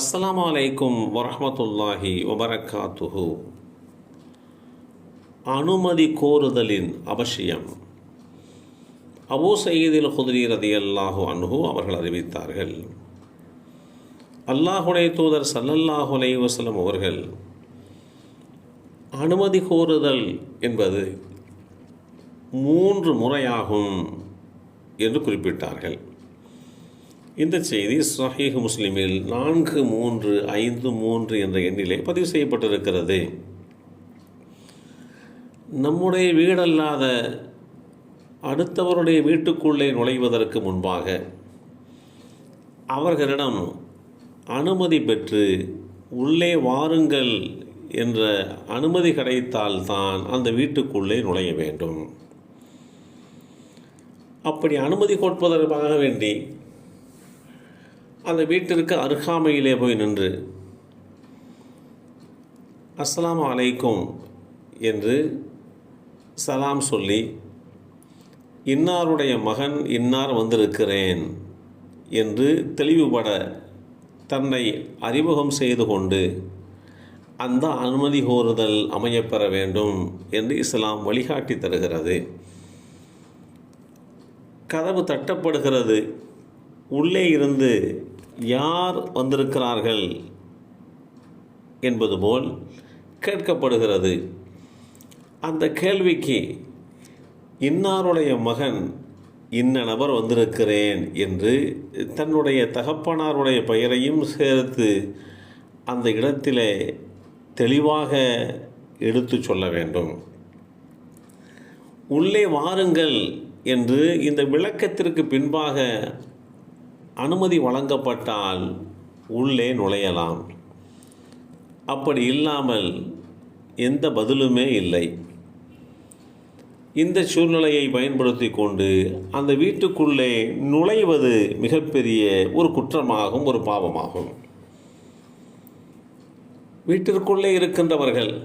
அஸ்லாம் அலைக்கும் வரமத்துல்லாஹி வபரகாத்துஹு. அனுமதி கோருதலின் அவசியம். அபூ சயீதில் குதிரி ரதியல்லாஹு அன்ஹு அவர்கள் அறிவித்தார்கள். அல்லாஹுடைய தூதர் சல்லல்லாஹு அலை வசலம் அவர்கள் அனுமதி கோருதல் என்பது மூன்று முறையாகும் என்று குறிப்பிட்டார்கள். இந்த செய்தி சஹீஹ் முஸ்லிமில் நான்கு மூன்று ஐந்து மூன்று என்ற எண்ணிலே பதிவு செய்யப்பட்டிருக்கிறது. நம்முடைய வீடல்லாத அடுத்தவருடைய வீட்டுக்குள்ளே நுழைவதற்கு முன்பாக அவர்களிடம் அனுமதி பெற்று உள்ளே வாருங்கள் என்ற அனுமதி கிடைத்தால்தான் அந்த வீட்டுக்குள்ளே நுழைய வேண்டும். அப்படி அனுமதி கொடுப்பதற்காக வேண்டி அந்த வீட்டிற்கு அருகாமையிலே போய் நின்று அஸ்லாம் அலைக்கும் என்று சலாம் சொல்லி இன்னாருடைய மகன் இன்னார் வந்திருக்கிறேன் என்று தெளிவுபட தன்னை அறிமுகம் செய்து கொண்டு அந்த அனுமதி கோருதல் அமையப்பெற வேண்டும் என்று இஸ்லாம் வழிகாட்டி தருகிறது. கதவு தட்டப்படுகிறது. உள்ளே இருந்து யார் வந்திருக்கிறார்கள் என்பது போல் கேட்கப்படுகிறது. அந்த கேள்விக்கு இன்னாருடைய மகன் இன்ன நபர் வந்திருக்கிறேன் என்று தன்னுடைய தகப்பனாருடைய பெயரையும் சேர்த்து அந்த இடத்திலே தெளிவாக எடுத்து சொல்ல வேண்டும். உள்ளே வாருங்கள் என்று இந்த விளக்கத்திற்கு பின்பாக அனுமதி வழங்கப்பட்டால் உள்ளே நுழையலாம். அப்படி இல்லாமல் எந்த பதிலுமே இல்லை. இந்த சூழ்நிலையை பயன்படுத்தி கொண்டு அந்த வீட்டுக்குள்ளே நுழைவது மிகப்பெரிய ஒரு குற்றமாகும் ஒரு பாவமாகும். வீட்டிற்குள்ளே இருக்கின்றவர்கள்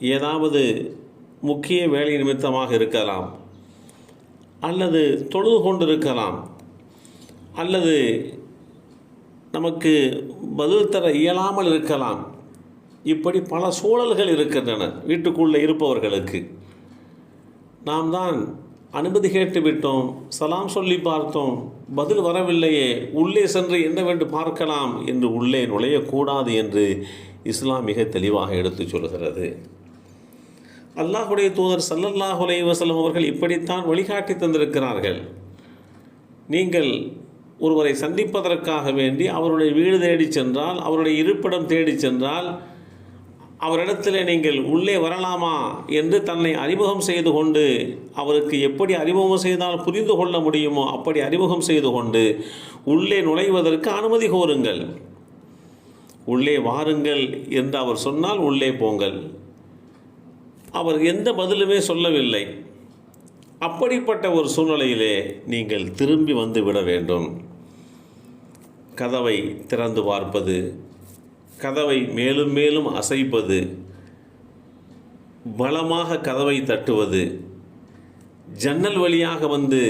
ஏதாவது முக்கிய வேலை நிமித்தமாக இருக்கலாம் அல்லது தொழுது கொண்டிருக்கலாம். அல்லது நமக்கு பதில் தர இயலாமல் இருக்கலாம். இப்படி பல சூழல்கள் இருக்கின்றன வீட்டுக்குள்ளே இருப்பவர்களுக்கு. நாம் தான் அனுமதி கேட்டு விட்டோம் சலாம் சொல்லி பார்த்தோம் பதில் வரவில்லையே உள்ளே சென்று என்னவென்று பார்க்கலாம் என்று உள்ளே நுழையக்கூடாது என்று இஸ்லாம் மிக தெளிவாக எடுத்துச் சொல்கிறது. அல்லாஹுடைய தூதர் சல்லல்லாஹுலே வசலம் அவர்கள் இப்படித்தான் வழிகாட்டி தந்திருக்கிறார்கள். நீங்கள் ஒருவரை சந்திப்பதற்காக வேண்டி அவருடைய வீடு தேடி சென்றால் அவருடைய இருப்பிடம் தேடி சென்றால் அவரிடத்தில் நீங்கள் உள்ளே வரலாமா என்று தன்னை அறிமுகம் செய்து கொண்டு அவருக்கு எப்படி அறிமுகம் செய்தால் புரிந்து கொள்ள முடியுமோ அப்படி அறிமுகம் செய்து கொண்டு உள்ளே நுழைவதற்கு அனுமதி கோருங்கள். உள்ளே வாருங்கள் என்று அவர் சொன்னால் உள்ளே போங்கள். அவர் எந்த பதிலுமே சொல்லவில்லை. அப்படிப்பட்ட ஒரு சூழ்நிலையிலே நீங்கள் திரும்பி வந்து விட வேண்டும். கதவை திறந்து பார்ப்பது கதவை மேலும் மேலும் அசைப்பது பலமாக கதவை தட்டுவது ஜன்னல் வழியாக வந்து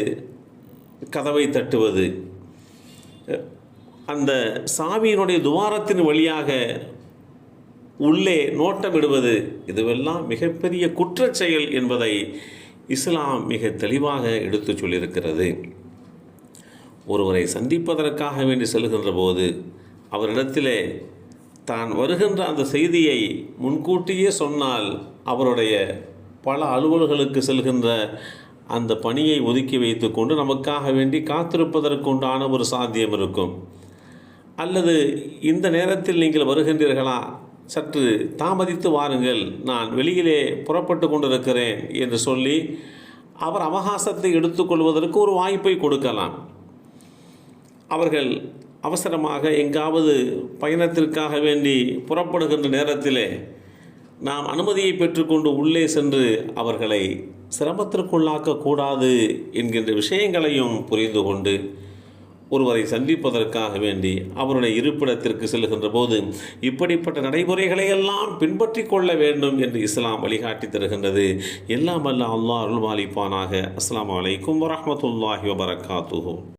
கதவை தட்டுவது அந்த சாவியினுடைய துவாரத்தின் வழியாக உள்ளே நோட்டமிடுவது இதுவெல்லாம் மிகப்பெரிய குற்றச்செயல் என்பதை இஸ்லாம் மிக தெளிவாக எடுத்துச் சொல்லியிருக்கிறது. ஒருவரை சந்திப்பதற்காக வேண்டி செல்கின்ற போது அவரிடத்திலே தான் வருகின்ற அந்த செய்தியை முன்கூட்டியே சொன்னால் அவருடைய பல அலுவல்களுக்கு செல்கின்ற அந்த பணியை ஒதுக்கி வைத்துக்கொண்டு நமக்காக வேண்டி காத்திருப்பதற்குண்டான ஒரு சாத்தியம் இருக்கும். அல்லது இந்த நேரத்தில் நீங்கள் வருகின்றீர்களா? சற்று தாமதித்து வாருங்கள். நான் வெளியிலே புறப்பட்டு கொண்டிருக்கிறேன் என்று சொல்லி அவர் அவகாசத்தை எடுத்துக்கொள்வதற்கு ஒரு வாய்ப்பை கொடுக்கலாம். அவர்கள் அவசரமாக எங்காவது பயணத்திற்காக வேண்டி புறப்படுகின்ற நேரத்திலே நாம் அனுமதியை பெற்றுக்கொண்டு உள்ளே சென்று அவர்களை சிரமத்திற்குள்ளாக்கக்கூடாது என்கின்ற விஷயங்களையும் புரிந்து கொண்டு ஒருவரை சந்திப்பதற்காக வேண்டி அவருடைய இருப்பிடத்திற்கு செல்கின்ற போது இப்படிப்பட்ட நடைமுறைகளை எல்லாம் பின்பற்றி கொள்ள வேண்டும் என்று இஸ்லாம் வழிகாட்டி தருகின்றது. எல்லாம் அல்ல அல்லா அருள்வாலிப்பானாக அஸ்லாம் வலைக்கும் வரமத்துல்லாஹி வபரகாத்துஹு.